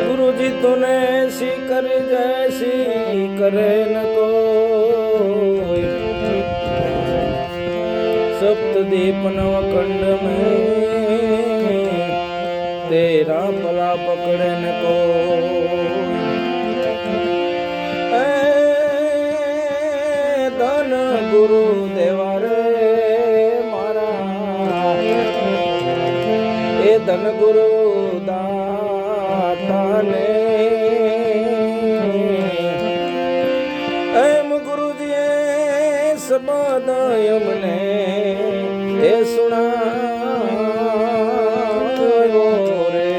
ગુરુજી તને શી કરે જય શી કરે ન તો. સપ્તદીપ નવકંડ મેં તેરા પલા પકડે ન કોઈ ગુરુ દેવા ધન ગુરુ દાતાને. એમ ગુરુજીએ શબ્દ અમને એ સુણાવ્યો રે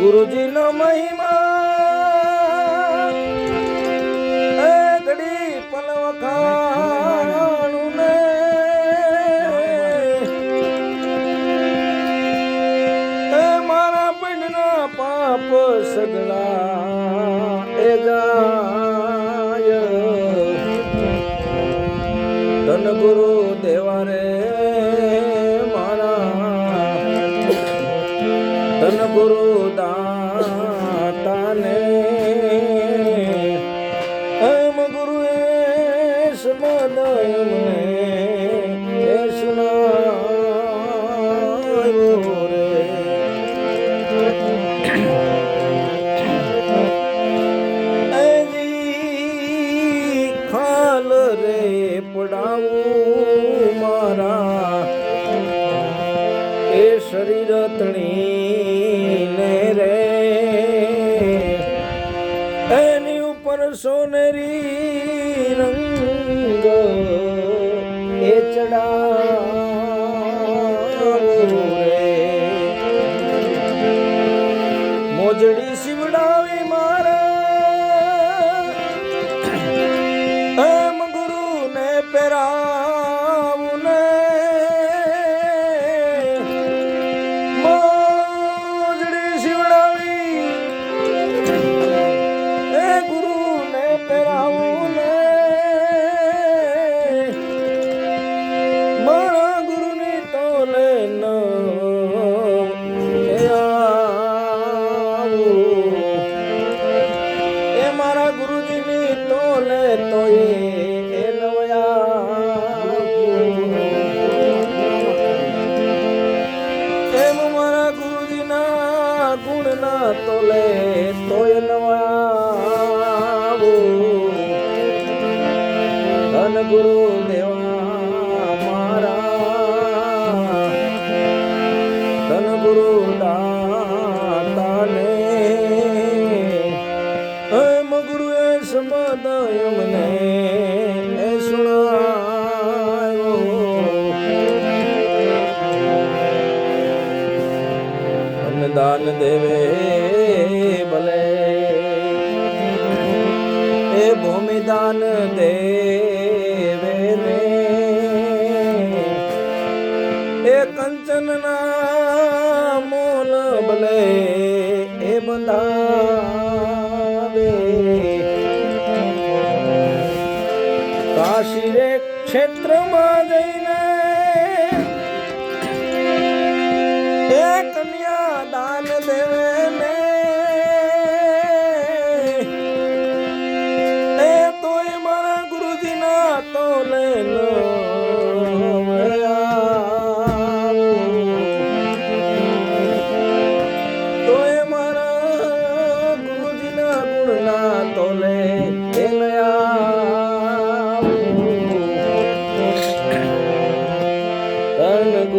ગુરુજીનો મહિમા પાપ સગળા એ ગાય ધન ગુરુ દેવા રે મારા. ધન ગુરુ દાતાને મારા ગુરુજીની તોલે તોય તોલે તોય નવાવું ધન ગુરુ અન્નદાન દેવે ભલે એ ભૂમિદાન દેવે રે એ કંચનના મૂલ ભલે એ બંધાવે કાશી રે ક્ષેત્રમાં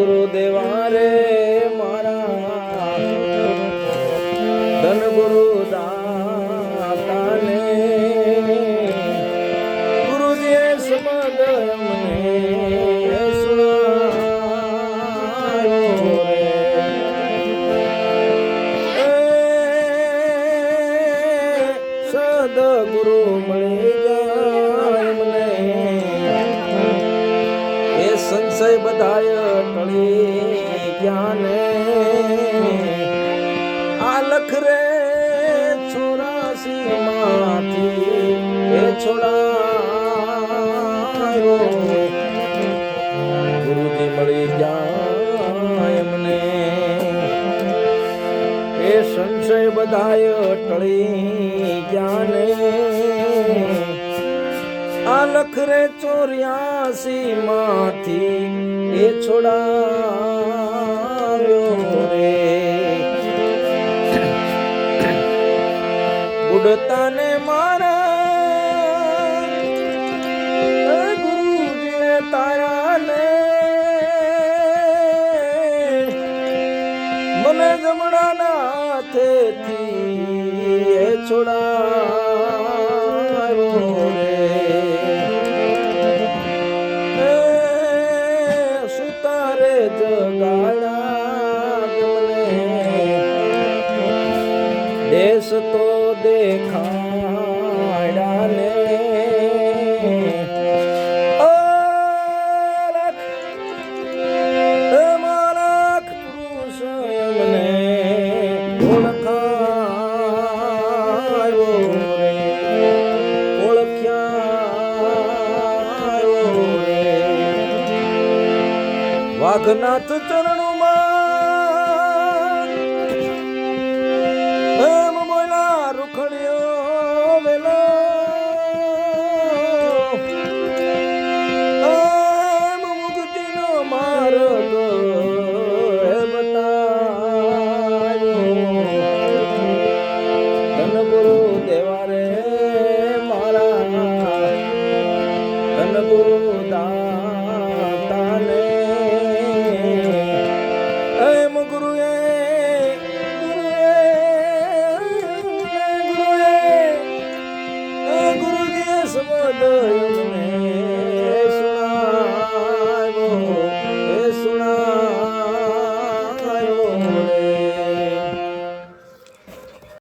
ધન ગુરુ દેવા રે મારા ધન ગુરુ દાતાને ગુરુજીએ સમદ અમને સુણાવ્યો રે. મળી જાય મને બધાય ક્યાને આ રે ચોરાસી માંથી એ છોડાયો ગુરુજી મળી ગયા એમને એ સંશય બધાય ટળી જ્ઞાને લખ રે ચોર્યાસી માંથી એ છોડાવ્યો રે. બુડતાને મારા ગુરુજીએ તારાને મને જમણાના હાથેથી એ છોડાવ્યો મને દેશ તો વાઘનાથ ચરણોમાં. એમ બોલા રૂખડ્યો વેલો. એમ મુક્તિનો માર્ગ એ બતાવ્યો ધન ગુરુ દેવા રે મારા ધન ગુરુ દા